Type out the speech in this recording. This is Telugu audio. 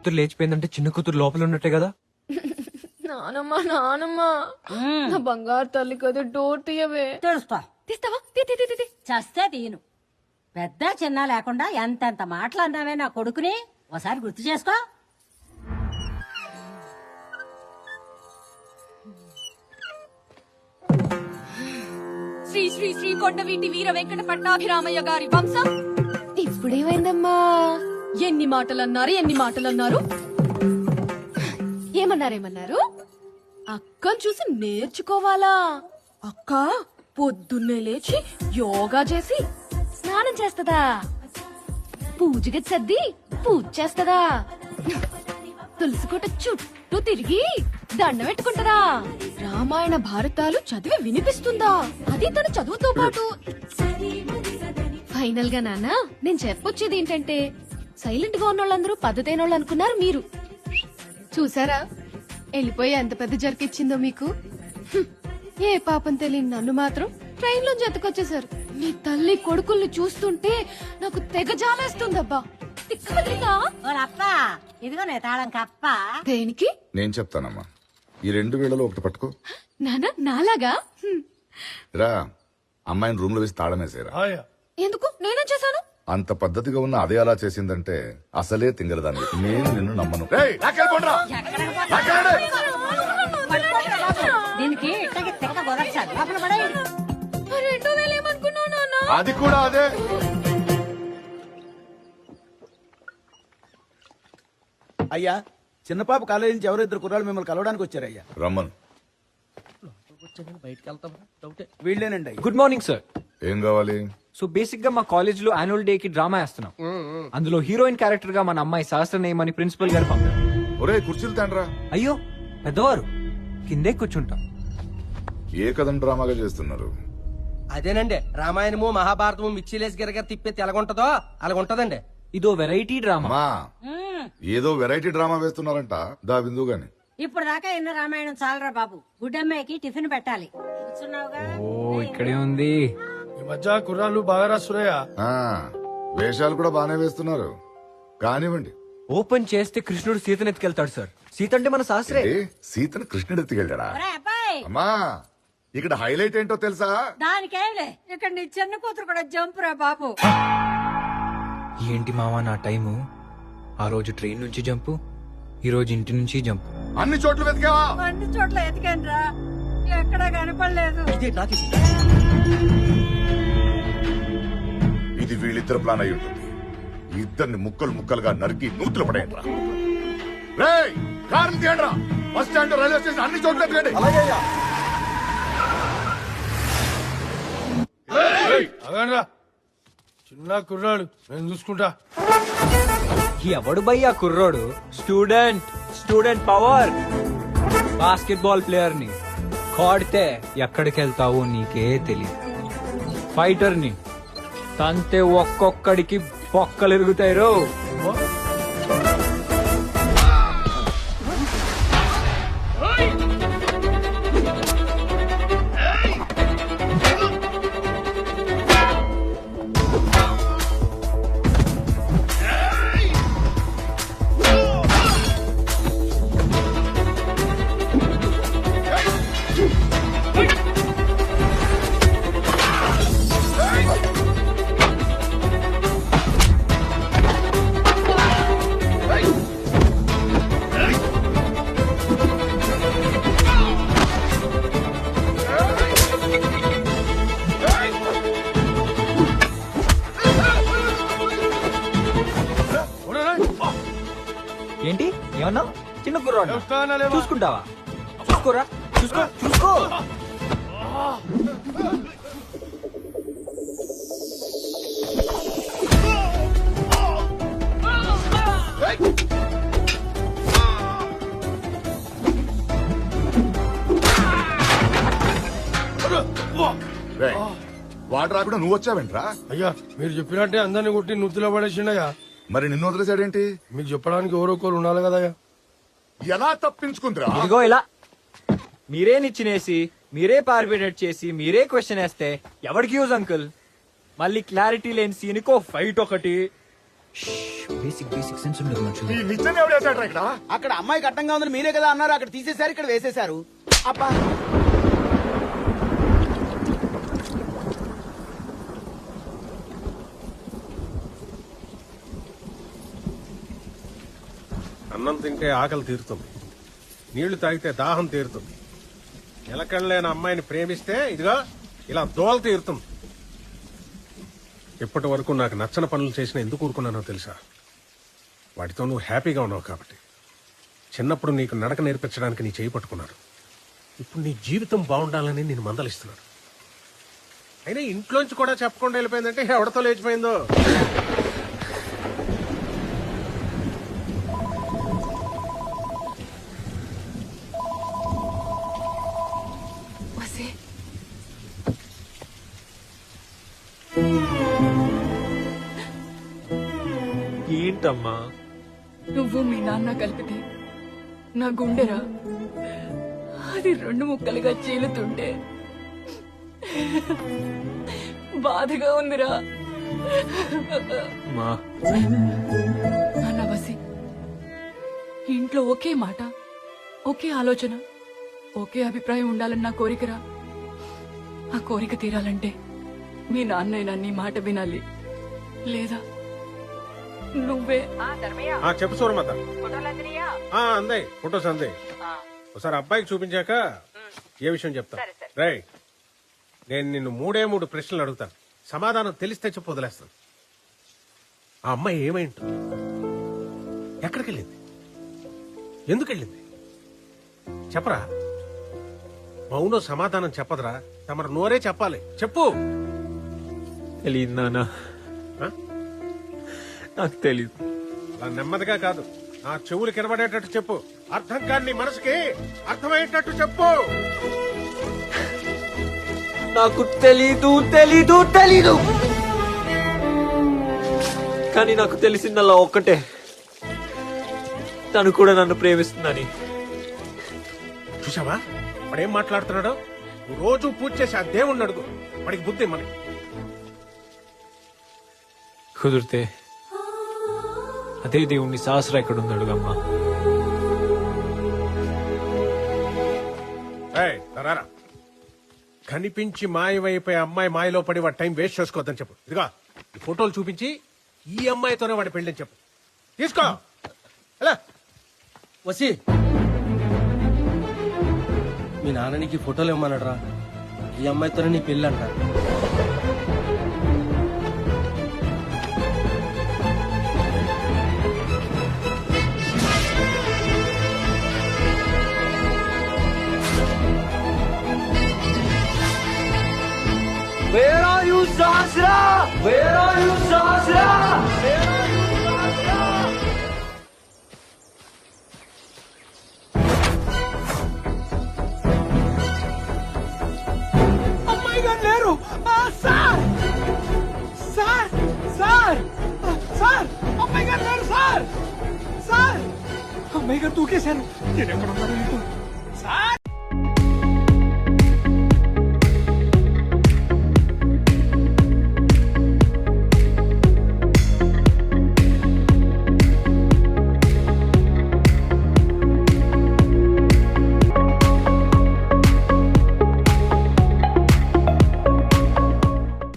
కూతురు లేచిపోయిందంటే చిన్న కూతురు లోపల ఉన్నట్టే కదా? నానమ్మ నానమ్మ. నా బంగారు తల్లి కదా డోర్ తీయవే. తెలుస్తా తీస్తావా? తీ తీ తీ, తీ, తీ. చస్తే తీయను. పెద్ద చిన్న లేకుండా ఎంతెంత మాటలు అన్నావే నా కొడుకుని? ఒకసారి గుర్తు చేసుకో. శ్రీ శ్రీ శ్రీ కొండవీటి వీర వెంకట పట్టాభిరామయ్య గారి వంశం. ఇప్పుడేమైందమ్మా? ఎన్ని మాటలు అన్నారు ఎన్ని మాటలు అన్నారు ఏమన్నారేమన్నారు అక్కను చూసి నేర్చుకోవాలా? అక్క పొద్దున్నే లేచి యోగా చేసి స్నానం చేస్తదా? పూజకి సర్ది పూజ చేస్తదా? తులసికోట చుట్టూ తిరిగి దండం పెట్టుకుంటదా? రామాయణ భారతాలు చదివి వినిపిస్తుందా? అది తన చదువుతో పాటు. ఫైనల్గా నాన్న నేను చెప్పొచ్చేది ఏంటంటే సైలెంట్గా ఉన్న వాళ్ళందరూ పద్ధతైన వాళ్ళు అనుకున్నారు మీరు. చూసారా? వెళ్ళిపోయి ఎంత పెద్ద జరికిచ్చిందో మీకు? హ్మ్. ఏ పాపం తెలియని నన్ను మాత్రం ట్రైన్లో జతకొచ్చేసారు మీ తల్లి కొడుకుల్ని చూస్తుంటే నాకు తెగ జాలేస్తుందబ్బా. ఓలప్ప ఇదిగో నే తాళం కప్ప. దేనికి? నేను చెప్తానమ్మా. ఈ రెండు వేళలో ఒకటి పట్టుకో. నాన్న నాలాగా? హ్మ్. రా అమ్మాయిని రూమ్లో వేసి తాళమేసేరా ఎందుకు? నేనేం చేశాను? అంత పద్ధతిగా ఉన్న అదే అలా చేసిందంటే అసలే తింగరదాన్ని నేను నిన్ను నమ్మను. అది కూడా అదే. అయ్యా చిన్నపాప కాలేజీ నుంచి ఎవరో ఇద్దరు కుర్రాళ్ళు మిమ్మల్ని కలవడానికి వచ్చారయ్యా. రమ్మను. వీళ్ళేనండి అయ్యా. గుడ్ మార్నింగ్ సార్ ఏం కావాలి? సో బేసిక్గా మా కాలేజ్లో యాన్యువల్ డే కి డ్రామా వేస్తున్నాం. అందులో హీరోయిన్ క్యారెక్టర్గా మన అమ్మాయి సహస్రనేయం అని ప్రిన్సిపల్ గారు పంపారు. ఒరే కుర్చీలు తండ్రా. అయ్యో పెద్దవారు కిందే కూర్చుంటాం. ఏ కథం డ్రామాగా చేస్తున్నారు? అదేనండి రామాయణము మహాభారతము మిక్సీలేసి గిరగర తిప్పేది ఎలాగుంటదో అలాగుంటదండి. ఇదో వెరైటీ డ్రామా ఏదో వెరైటీ డ్రామా వేస్తున్నారంట దా బిందు గాని. ఇప్పుడు దాకా ఎన్న రామాయణం చాలరా బాబు. గుడ్డమ్మాయికి టిఫిన్ పెట్టాలి. కూర్చున్నావుగా? ఓ ఇక్కడే ఉంది. మధ్య కుర్రాళ్ళు బాగా రాస్తున్నాయా? ఆ, వేషాలు కూడా బానే వేస్తున్నారు. కానివ్వండి. ఓపెన్ చేస్తే కృష్ణుడు సీతను ఎత్తుకెళ్తాడు సార్. సీత అంటే మన శాస్త్రే. ఏ, సీతను కృష్ణుడు ఎత్తుకెళ్ళాడా ఒరే అబ్బాయి! అమ్మా ఇక్కడ హైలైట్ ఏంటో తెలుసా? దానికేంలే ఇక్కడ నీ చిన్న కూతురు కూడా జంప్ రా బాబు. ఏంటి మావా నా టైము? ఆ రోజు ట్రైన్ నుంచి జంపు ఈ రోజు ఇంటి నుంచి జంపు. అన్ని చోట్ల వెతికావా? అన్ని చోట్ల ఎతికాను రా ఎక్కడా కనపడలేదు. ఇదే వీళ్ళిద్దరు ప్లాన్ అయి ఉంటుంది. ఇద్దరిని ముక్కలు ముక్కలుగా నరికి నూతులు పడేయండిరా రేయ్ కార్లు తీయండిరా బస్ స్టాండ్ రైల్వే స్టేషన్ అన్ని చోట్ల అగండ్రా చిన్న కుర్రాడు నేను చూసుకుంటా. ఎవడు భయ్యా కుర్రోడు? Student student power. బాస్కెట్బాల్ ప్లేయర్ని కాడితే ఎక్కడికి వెళ్తావో నీకే తెలియదు ఫైటర్ని తంతే ఒక్కొక్కడికి బొక్కలు ఎరుగుతాయి రో ఏమన్నా చిన్న కుర్రోడు? చూసుకుంటావా? చూసుకోరా? చూసుకో చూసుకో. వాడు రాకుండా నువ్వు వచ్చావేంట్రా? అయ్యా మీరు చెప్పినట్టే అందరిని కొట్టి నుత్తులో పడేసిండయ్యా. మరి నిన్ను వదిలేసాడేంటి మీకు చెప్పడానికి ఎవరో ఒకరు ఉండాలి కదయ్యా ఎలా తప్పించుకుందిరా? ఇదిగో ఇలా. మీరే నిచ్చినేసి మీరే పార్బిడేట్ చేసి మీరే క్వశ్చన్ వేస్తే ఎవరికి యూజ్ అంకుల్? మళ్ళీ క్లారిటీ లేని సీన్కో ఫైట్ ఒకటి. షష్, బేసిక్ బేసిక్ సెన్స్ ఉండదు మనుషులు. ఈ నిచ్చెన ఎవడు వేసాడ్రా ఇక్కడ? అక్కడ అమ్మాయికి అడ్డంగా ఉందని మీరే కదా అన్నారు. అక్కడ తీసేశారు ఇక్కడ వేసేశారు. అబ్బా. అన్నం తింటే ఆకలి తీరుతుంది. నీళ్ళు తాగితే దాహం తీరుతుంది. నిలకడలేని అమ్మాయిని ప్రేమిస్తే ఇదిగా ఇలా దోల తీరుతుంది. ఇప్పటి వరకు నాకు నచ్చని పనులు చేసిన ఎందుకు ఊరుకున్నానో తెలుసా? వాటితో నువ్వు హ్యాపీగా ఉన్నావు కాబట్టి. చిన్నప్పుడు నీకు నడక నేర్పించడానికి నీ చేయి పట్టుకున్నాను ఇప్పుడు నీ జీవితం బాగుండాలని నేను మందలిస్తున్నాను. అయినా ఇంట్లోంచి కూడా చెప్పకుండా వెళ్ళిపోయిందంటే ఎవడతో లేచిపోయిందో? ఏంటమ్మా? నువ్వు మీ నాన్న కలిపితే నా గుండెరా? అది రెండు ముక్కలుగా చీలుతుంటే బాధగా ఉందిరా. నాన్న వసి ఇంట్లో ఒకే మాట ఒకే ఆలోచన ఒకే అభిప్రాయం ఉండాలని నా కోరికరా. ఆ కోరిక తీరాలంటే మీ నాన్నైనా నీ మాట వినాలి. లేదా నువ్వే. ఆ చెప్పు సూరమత. ఆ అందాయి. ఫొటోస్ అందాయి. ఒకసారి అబ్బాయికి చూపించాక ఏ విషయం చెప్తా? రై నేను నిన్ను మూడే మూడు ప్రశ్నలు అడుగుతాను. సమాధానం తెలిస్తే చెప్పు వదిలేస్తాను. ఆ అమ్మాయి ఏమై ఉంటుంది? ఎక్కడికి వెళ్ళింది ఎందుకు వెళ్ళింది చెప్పరా? మౌనం సమాధానం చెప్పదురా. తమరు నోరే చెప్పాలి. చెప్పు. తెలియదు నాన్న. ఆ? నాకు తెలియదు అలా నెమ్మదిగా కాదు. నా చెవులు కనబడేటట్టు చెప్పు. అర్థం కాని మనసుకి అర్థమయ్యేటట్టు చెప్పు. నాకు తెలీదు తెలీదు తెలీదు. కానీ నాకు తెలిసిందల్లా ఒక్కటే. తను కూడా నన్ను ప్రేమిస్తుందని. చూసావా వాడు ఏం మాట్లాడుతున్నాడు రోజు పూజ చేసి ఆ దేవుణ్ణి అడుగు. వాడికి బుద్ధి మరి కుదిరితే అదే దేవుణ్ణి సహస్ర ఎక్కడ ఉంది అడుగమ్మా ఏయ్, రారా కనిపించి మాయమైపోయే అమ్మాయి మాయలో పడి వాడి టైం వేస్ట్ చేసుకోవద్దని చెప్పు. ఇదిగా ఈ ఫోటోలు చూపించి ఈ అమ్మాయితోనే వాడి పెళ్ళని చెప్పు. తీసుకో. ఎలా? వసి. మీ నాన్న నీకు ఈ ఫోటోలు ఇమ్మన్నాడరా ఈ అమ్మాయితోనే నీ పెళ్ళి అంట Where are you, Sahasra? Where are you, Sahasra? అమ్మాయి గారు లేరు. ఆ, సార్! సార్! సార్! ఆ, సార్! అమ్మాయి గారు లేరు సార్! సార్! అమ్మాయి గారు నేను ఎక్కడ ఉన్నాను సార్!